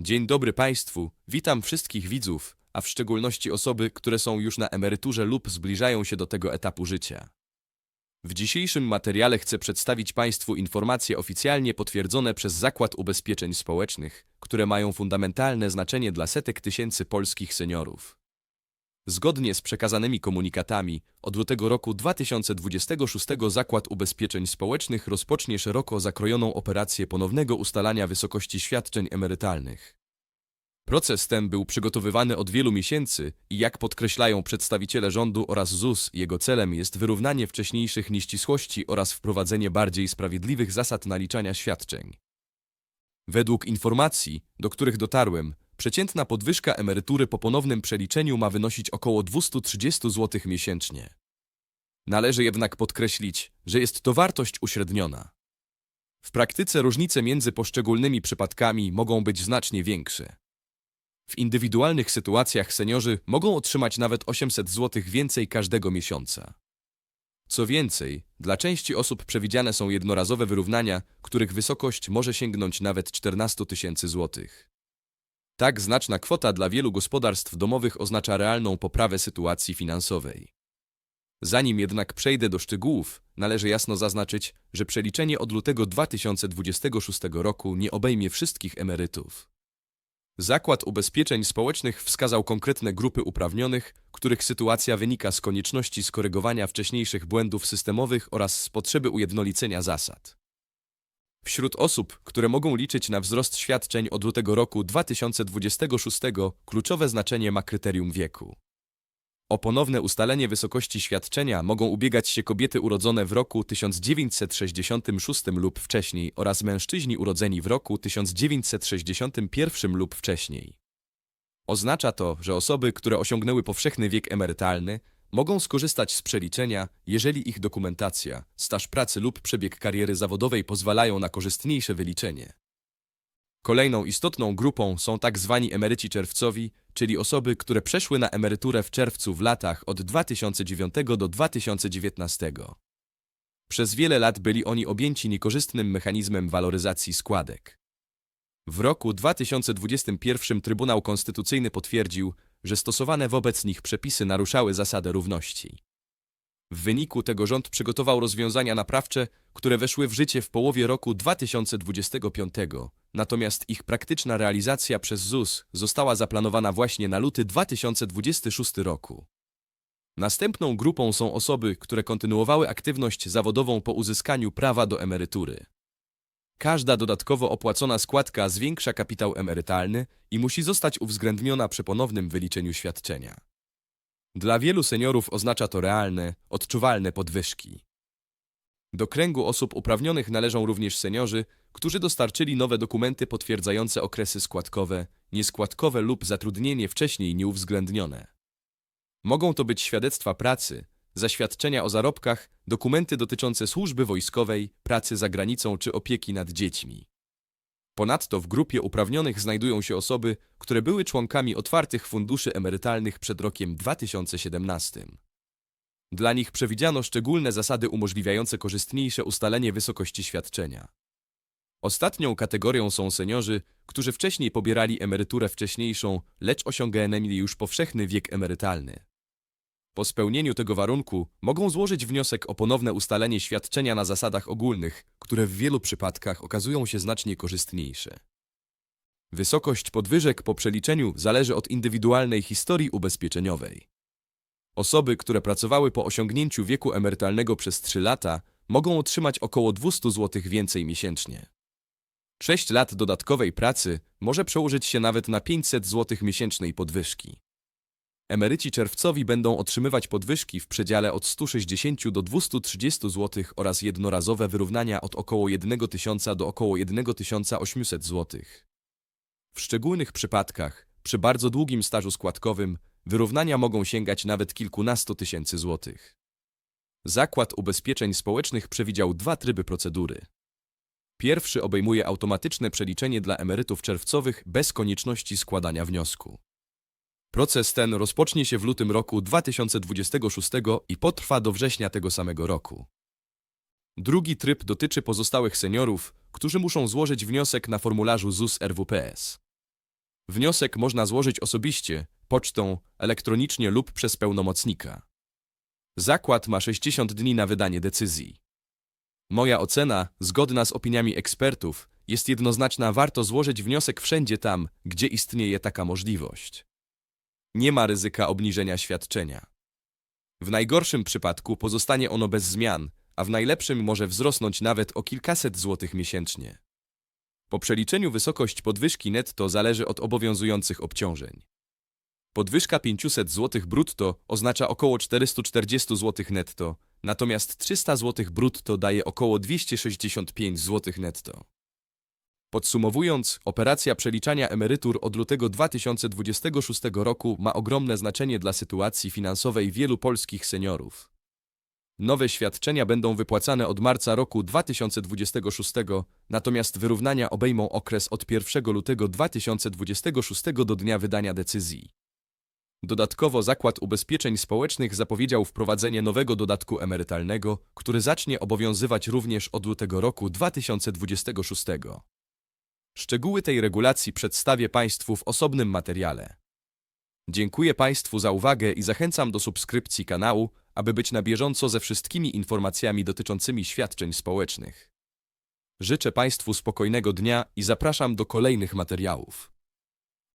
Dzień dobry Państwu, witam wszystkich widzów, a w szczególności osoby, które są już na emeryturze lub zbliżają się do tego etapu życia. W dzisiejszym materiale chcę przedstawić Państwu informacje oficjalnie potwierdzone przez Zakład Ubezpieczeń Społecznych, które mają fundamentalne znaczenie dla setek tysięcy polskich seniorów. Zgodnie z przekazanymi komunikatami, od lutego roku 2026 Zakład Ubezpieczeń Społecznych rozpocznie szeroko zakrojoną operację ponownego ustalania wysokości świadczeń emerytalnych. Proces ten był przygotowywany od wielu miesięcy i jak podkreślają przedstawiciele rządu oraz ZUS, jego celem jest wyrównanie wcześniejszych nieścisłości oraz wprowadzenie bardziej sprawiedliwych zasad naliczania świadczeń. Według informacji, do których dotarłem, przeciętna podwyżka emerytury po ponownym przeliczeniu ma wynosić około 230 zł miesięcznie. Należy jednak podkreślić, że jest to wartość uśredniona. W praktyce różnice między poszczególnymi przypadkami mogą być znacznie większe. W indywidualnych sytuacjach seniorzy mogą otrzymać nawet 800 zł więcej każdego miesiąca. Co więcej, dla części osób przewidziane są jednorazowe wyrównania, których wysokość może sięgnąć nawet 14 tysięcy złotych. Tak znaczna kwota dla wielu gospodarstw domowych oznacza realną poprawę sytuacji finansowej. Zanim jednak przejdę do szczegółów, należy jasno zaznaczyć, że przeliczenie od lutego 2026 roku nie obejmie wszystkich emerytów. Zakład Ubezpieczeń Społecznych wskazał konkretne grupy uprawnionych, których sytuacja wynika z konieczności skorygowania wcześniejszych błędów systemowych oraz z potrzeby ujednolicenia zasad. Wśród osób, które mogą liczyć na wzrost świadczeń od lutego roku 2026, kluczowe znaczenie ma kryterium wieku. O ponowne ustalenie wysokości świadczenia mogą ubiegać się kobiety urodzone w roku 1966 lub wcześniej oraz mężczyźni urodzeni w roku 1961 lub wcześniej. Oznacza to, że osoby, które osiągnęły powszechny wiek emerytalny, mogą skorzystać z przeliczenia, jeżeli ich dokumentacja, staż pracy lub przebieg kariery zawodowej pozwalają na korzystniejsze wyliczenie. Kolejną istotną grupą są tak zwani emeryci czerwcowi, czyli osoby, które przeszły na emeryturę w czerwcu w latach od 2009 do 2019. Przez wiele lat byli oni objęci niekorzystnym mechanizmem waloryzacji składek. W roku 2021 Trybunał Konstytucyjny potwierdził, że stosowane wobec nich przepisy naruszały zasadę równości. W wyniku tego rząd przygotował rozwiązania naprawcze, które weszły w życie w połowie roku 2025, natomiast ich praktyczna realizacja przez ZUS została zaplanowana właśnie na luty 2026 roku. Następną grupą są osoby, które kontynuowały aktywność zawodową po uzyskaniu prawa do emerytury. Każda dodatkowo opłacona składka zwiększa kapitał emerytalny i musi zostać uwzględniona przy ponownym wyliczeniu świadczenia. Dla wielu seniorów oznacza to realne, odczuwalne podwyżki. Do kręgu osób uprawnionych należą również seniorzy, którzy dostarczyli nowe dokumenty potwierdzające okresy składkowe, nieskładkowe lub zatrudnienie wcześniej nieuwzględnione. Mogą to być świadectwa pracy, zaświadczenia o zarobkach, dokumenty dotyczące służby wojskowej, pracy za granicą czy opieki nad dziećmi. Ponadto w grupie uprawnionych znajdują się osoby, które były członkami otwartych funduszy emerytalnych przed rokiem 2017. Dla nich przewidziano szczególne zasady umożliwiające korzystniejsze ustalenie wysokości świadczenia. Ostatnią kategorią są seniorzy, którzy wcześniej pobierali emeryturę wcześniejszą, lecz osiągnęli już powszechny wiek emerytalny. Po spełnieniu tego warunku mogą złożyć wniosek o ponowne ustalenie świadczenia na zasadach ogólnych, które w wielu przypadkach okazują się znacznie korzystniejsze. Wysokość podwyżek po przeliczeniu zależy od indywidualnej historii ubezpieczeniowej. Osoby, które pracowały po osiągnięciu wieku emerytalnego przez 3 lata, mogą otrzymać około 200 zł więcej miesięcznie. 6 lat dodatkowej pracy może przełożyć się nawet na 500 zł miesięcznej podwyżki. Emeryci czerwcowi będą otrzymywać podwyżki w przedziale od 160 do 230 zł oraz jednorazowe wyrównania od około 1 tysiąca do około 1800 zł. W szczególnych przypadkach, przy bardzo długim stażu składkowym, wyrównania mogą sięgać nawet kilkunastu tysięcy złotych. Zakład Ubezpieczeń Społecznych przewidział dwa tryby procedury. Pierwszy obejmuje automatyczne przeliczenie dla emerytów czerwcowych bez konieczności składania wniosku. Proces ten rozpocznie się w lutym roku 2026 i potrwa do września tego samego roku. Drugi tryb dotyczy pozostałych seniorów, którzy muszą złożyć wniosek na formularzu ZUS RWPS. Wniosek można złożyć osobiście, pocztą, elektronicznie lub przez pełnomocnika. Zakład ma 60 dni na wydanie decyzji. Moja ocena, zgodna z opiniami ekspertów, jest jednoznaczna: warto złożyć wniosek wszędzie tam, gdzie istnieje taka możliwość. Nie ma ryzyka obniżenia świadczenia. W najgorszym przypadku pozostanie ono bez zmian, a w najlepszym może wzrosnąć nawet o kilkaset złotych miesięcznie. Po przeliczeniu wysokość podwyżki netto zależy od obowiązujących obciążeń. Podwyżka 500 zł brutto oznacza około 440 zł netto, natomiast 300 zł brutto daje około 265 zł netto. Podsumowując, operacja przeliczania emerytur od lutego 2026 roku ma ogromne znaczenie dla sytuacji finansowej wielu polskich seniorów. Nowe świadczenia będą wypłacane od marca roku 2026, natomiast wyrównania obejmą okres od 1 lutego 2026 do dnia wydania decyzji. Dodatkowo Zakład Ubezpieczeń Społecznych zapowiedział wprowadzenie nowego dodatku emerytalnego, który zacznie obowiązywać również od lutego roku 2026. Szczegóły tej regulacji przedstawię Państwu w osobnym materiale. Dziękuję Państwu za uwagę i zachęcam do subskrypcji kanału, aby być na bieżąco ze wszystkimi informacjami dotyczącymi świadczeń społecznych. Życzę Państwu spokojnego dnia i zapraszam do kolejnych materiałów.